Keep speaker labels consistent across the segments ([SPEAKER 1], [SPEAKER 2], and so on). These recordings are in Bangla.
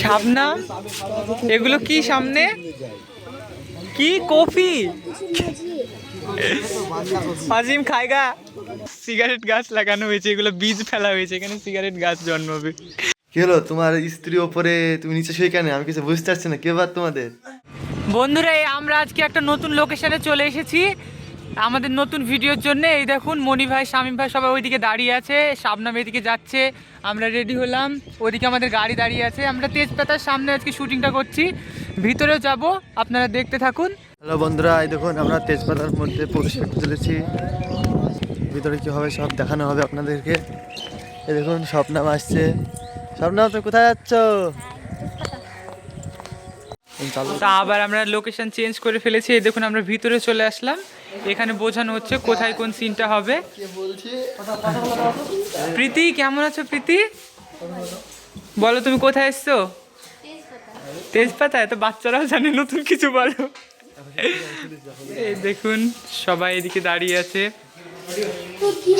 [SPEAKER 1] শাবনাম এগুলো কি সামনে? কি কফি? আজিম খায়গা। সিগারেট গাছ লাগানো হয়েছে এগুলো বীজ ফেলা হয়েছে এখানে সিগারেট গাছ জন্মাবে।
[SPEAKER 2] কি হলো? তোমার স্ত্রী ওপরে তুমি নিচে শুয়ে কেন? আমি কিছু বুঝতে পারছি না। কে বার তোমাদের?
[SPEAKER 1] বন্ধুরা আমরা আজকে একটা নতুন লোকেশনে চলে এসেছি। আমাদের নতুন ভিডিওর জন্য এই দেখুন মনি ভাই, শামীম ভাই সবাই ওইদিকে দাঁড়িয়ে আছে, শাবনাম এদিকে যাচ্ছে, আমরা রেডি হলাম। ওইদিকে আমাদের গাড়ি দাঁড়িয়ে আছে, আমরা তেজপাতার সামনে আজকে শুটিংটা করছি। ভিতরেও যাব, আপনারা দেখতে থাকুন।
[SPEAKER 2] হ্যালো বন্ধুরা, এই দেখুন, আমরা তেজপাতার মধ্যে প্রবেশ করতে চলেছি। ভিতরে কি হবে সব দেখানো হবে আপনাদেরকে। এই দেখুন স্বপ্নাম আসছে। স্বপ্নাম তো কোথায় যাচ্ছ?
[SPEAKER 1] তা আবার আমরা লোকেশন চেঞ্জ করে ফেলেছি। এই দেখুন আমরা ভিতরে চলে আসলাম। এখানে বোঝানো হচ্ছে কোথায় কোন সিনটা হবে। প্রীতি কেমন আছো প্রীতি? বলো তুমি কোথায় এসছো? তেজপাতা এত বাচ্চারাও জানে নতুন কিছু বলো। এই দেখুন সবাই এদিকে দাঁড়িয়ে আছে।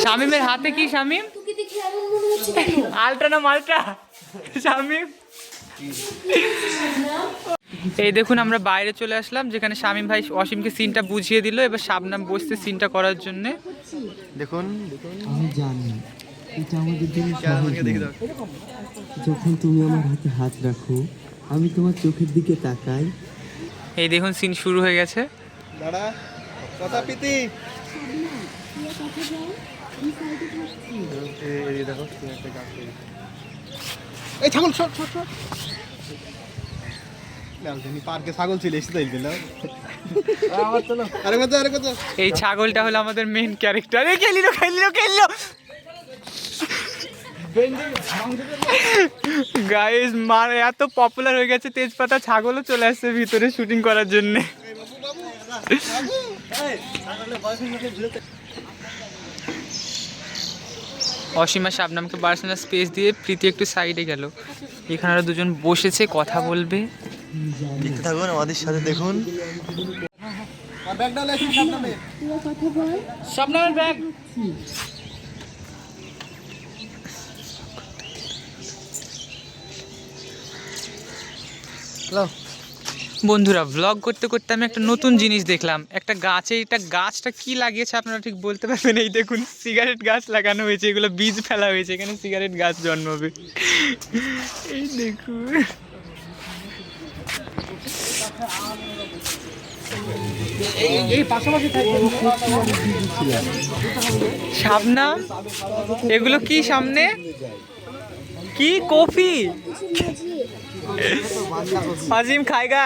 [SPEAKER 1] শামিমের হাতে কি শামিম?
[SPEAKER 3] তোকে দেখে এমন মনে হচ্ছে। কেন?
[SPEAKER 1] আলট্রা না মালটা শামিম? এই দেখুন আমরা বাইরে চলে আসলাম যেখানে শামিম ভাই অসীমকে সিনটা বুঝিয়ে দিল। এবার শাবনাম বসতে সিনটা করার জন্য।
[SPEAKER 2] দেখুন। দেখুন
[SPEAKER 4] আমি জানি এটা আমাদের জন্য যখন তুমি আমার হাতে হাত রাখো আমি তোমার চোখের দিকে তাকাই।
[SPEAKER 1] এই দেখুন সিন শুরু হয়ে গেছে।
[SPEAKER 2] দাঁড়া কথা পিতি এই দেখো একটা গাছ
[SPEAKER 5] এই ছাগল সর সর সর লালজনি পার্কে ছাগল ছিল এসে তাই গেল
[SPEAKER 2] আমার চলো
[SPEAKER 5] আরে কত আরে কত
[SPEAKER 1] এই ছাগলটা হলো আমাদের মেইন ক্যারেক্টার এ খেলিলো খেলিলো খেলিলো। গাইস মানে এত পপুলার হয়ে গেছে তেজপাতা ছাগলও চলে আসছে ভিতরে শুটিং করার জন্য। অসীমা শাবনামকে পার্সোনাল স্পেস দিয়ে প্রীতি একটু সাইডে গেল। এখানে দুজন বসেছে কথা বলবে।
[SPEAKER 2] দেখতে থাকুন আমাদের সাথে দেখুন।
[SPEAKER 1] ব্যাগ।
[SPEAKER 2] হ্যালো।
[SPEAKER 1] বন্ধুরা ব্লগ করতে করতে আমি একটা নতুন জিনিস দেখলাম। একটা গাছে এটা গাছটা কি লাগিয়েছে আপনারা ঠিক বলতে পারবেন? এই দেখুন সিগারেট গাছ লাগানো হয়েছে এগুলো বীজ ফেলা হয়েছে এখানে সিগারেট গাছ জন্মাবে। এই দেখুন। শাবনাম এগুলো কি সামনে? কি কফি? আজিম খায়গা।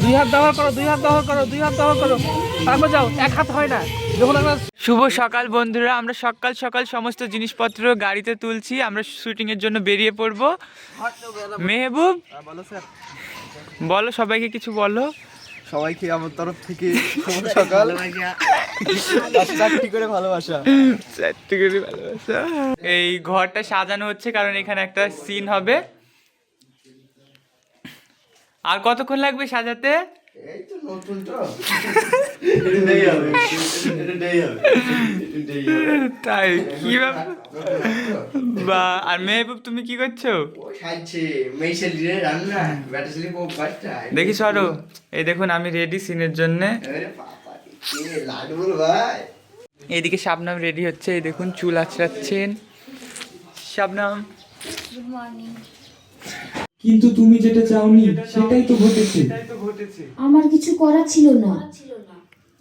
[SPEAKER 5] দুই হাত ব্যবহার করো, দুই হাত ব্যবহার করো, দুই হাত ব্যবহার করো। তারপর যাও এক হাত হয় না। যখন আমরা
[SPEAKER 1] শুভ সকাল বন্ধুরা আমরা সকাল সকাল সমস্ত জিনিসপত্র গাড়িতে তুলছি আমরা শুটিং এর জন্য বেরিয়ে পড়ব। মেহবুব
[SPEAKER 2] বলো
[SPEAKER 1] সবাইকে কিছু বলো।
[SPEAKER 2] সবাইকে আমার তরফ থেকে শুভ সকাল। চারটি করে ভালোবাসা।
[SPEAKER 1] চারটে করে ভালোবাসা। এই ঘরটা সাজানো হচ্ছে কারণ এখানে একটা সিন হবে। আর কতক্ষণ লাগবে সাজাতে?
[SPEAKER 2] এই তো নতুন তো।
[SPEAKER 1] তাই কি ব্যাপার? বা আর মেহবুব তুমি কি করছ? দেখি সরো এই দেখুন আমি রেডি সিনের জন্য। এইদিকে শাবনাম রেডি হচ্ছে এই দেখুন চুল আঁচড়াচ্ছেন শাবনাম।
[SPEAKER 4] কিন্তু তুমি যেটা চাওনি সেটাই তো ঘটেছে।
[SPEAKER 3] আমার কিছু করার ছিল না।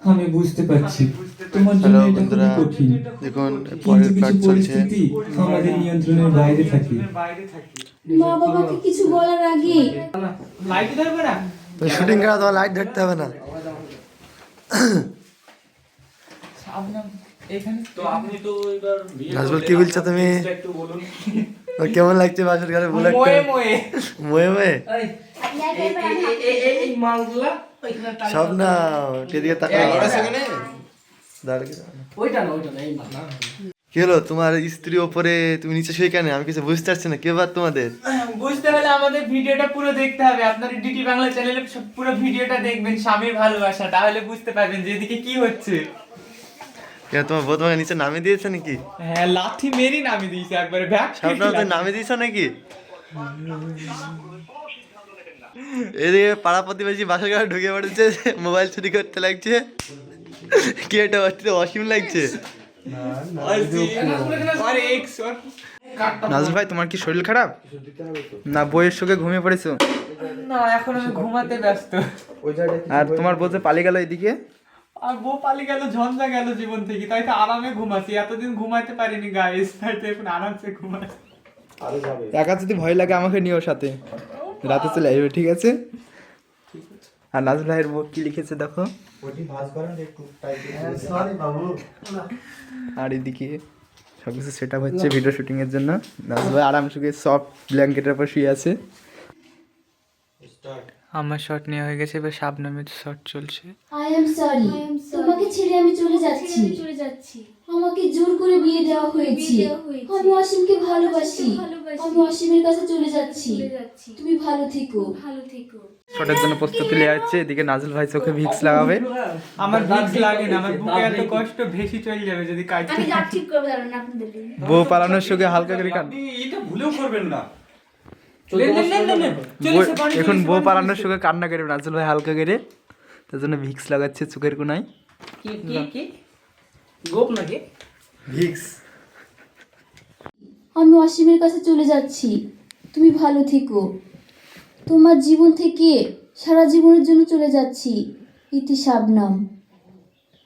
[SPEAKER 4] আমি বুঝতে পারছি। তোমার জন্য এটা খুবই কঠিন।
[SPEAKER 2] দেখুন পরের
[SPEAKER 4] কিছু
[SPEAKER 2] কাজ চলছে।
[SPEAKER 4] পরিস্থিতি আমাদের নিয়ন্ত্রণের বাইরে থাকে।
[SPEAKER 3] মা বাবাকে কিছু বলার আগে।
[SPEAKER 2] শুটিং করা তোমার লাইট ধরতে হবে না। নাজবুল কি বলছো তুমি? ওর কেমন লাগছে বাসের ঘরে বলে
[SPEAKER 1] মোয়ে মোয়ে।
[SPEAKER 2] ময়ে ময়ে? সব না এদিকে তাকাও। দাঁড়িয়ে
[SPEAKER 6] ওইটা না ওইটা না এই মাল। না
[SPEAKER 2] কি হলো? তোমার স্ত্রী ওপরে তুমি নিচে শুয়ে কেন? আমি কিছু বুঝতে পারছি না। কে বার তোমাদের?
[SPEAKER 1] বুঝতে হলে আমাদের ভিডিওটা পুরো দেখতে হবে। আপনারা ডিটি বাংলা চ্যানেলে পুরো ভিডিওটা দেখবেন স্বামীর ভালোবাসা। তাহলে বুঝতে পারবেন যে এদিকে কি হচ্ছে।
[SPEAKER 2] কেন তোমার বউ তোমাকে নিচে নামিয়ে দিয়েছে নাকি?
[SPEAKER 1] হ্যাঁ লাথি মেরি নামি দিয়েছে একবারে ব্যাগ
[SPEAKER 2] স্বপ্ন তো নামিয়ে দিয়েছ নাকি? এদিকে পাড়া প্রতিবেশী বাসার ঘরে ঢুকে পড়েছে মোবাইল চুরি করতে লাগছে। কি এটা অতি অসীম লাগছে।
[SPEAKER 1] আরে
[SPEAKER 5] নাজুল ভাই তোমার কি শরীর খারাপ? না বইয়ের সুখে ঘুমিয়ে পড়েছো?
[SPEAKER 1] না এখন আমি ঘুমাতে ব্যস্ত।
[SPEAKER 5] আর তোমার বলতে পালিয়ে গেল এদিকে?
[SPEAKER 1] আর বউ পালি গেল ঝঞ্ঝা গেল জীবন থেকে। তাই তো আরামে ঘুমাচ্ছি। এতদিন ঘুমাতে পারিনি গাইস তাই তো এখন আরামসে ঘুমাচ্ছি।
[SPEAKER 5] একা যদি ভয় লাগে আমাকে নিও সাথে। রাতে চলে আসবে ঠিক আছে? আর নাজুল ভাইয়ের বউ কি লিখেছে দেখো? আর এদিকে সব কিছু সেট আপ হচ্ছে ভিডিও শুটিং এর জন্য। নাজুল ভাই আরাম সুখে সফট ব্ল্যাঙ্কেটের উপর শুয়ে আছে।
[SPEAKER 1] আমার শট নেওয়া হয়ে গেছে এবার শাবনামের শট চলছে।
[SPEAKER 3] আই এম সরি তোমাকে ছেড়ে আমি চলে যাচ্ছি।
[SPEAKER 7] চলে যাচ্ছি।
[SPEAKER 3] আমাকে জোর করে বিয়ে দেওয়া হয়েছে। আমি অসীমকে ভালোবাসি। আমি অসীমের কাছে চলে যাচ্ছি। তুমি ভালো থেকো।
[SPEAKER 7] ভালো থেকো।
[SPEAKER 5] শটের জন্য প্রস্তুতি নেওয়া হচ্ছে। এদিকে নাজল ভাই চোখে ভিক্স লাগাবে।
[SPEAKER 1] আমার ভিক্স লাগে না। আমার বুকে এত কষ্ট ভেসি চলে যাবে যদি কাজ
[SPEAKER 7] আমি ঠিক করব দাঁড়ান আপনাদের
[SPEAKER 5] বউ পালানোর সুখে হালকা করে কান
[SPEAKER 8] এটা ভুলেও করবেন না।
[SPEAKER 5] এখন বউ পালানোর সুখে কান্না করে নাজুল ভাই হালকা করে। তার জন্য ভিক্স লাগাচ্ছে চোখের কোনায়।
[SPEAKER 1] কি কি কি?
[SPEAKER 8] গোপ নাকি?
[SPEAKER 2] ভিক্স।
[SPEAKER 3] আমি অসীমের কাছে চলে যাচ্ছি। তুমি ভালো থেকো। তোমার জীবন থেকে সারা জীবনের জন্য চলে যাচ্ছি। ইতি শাবনাম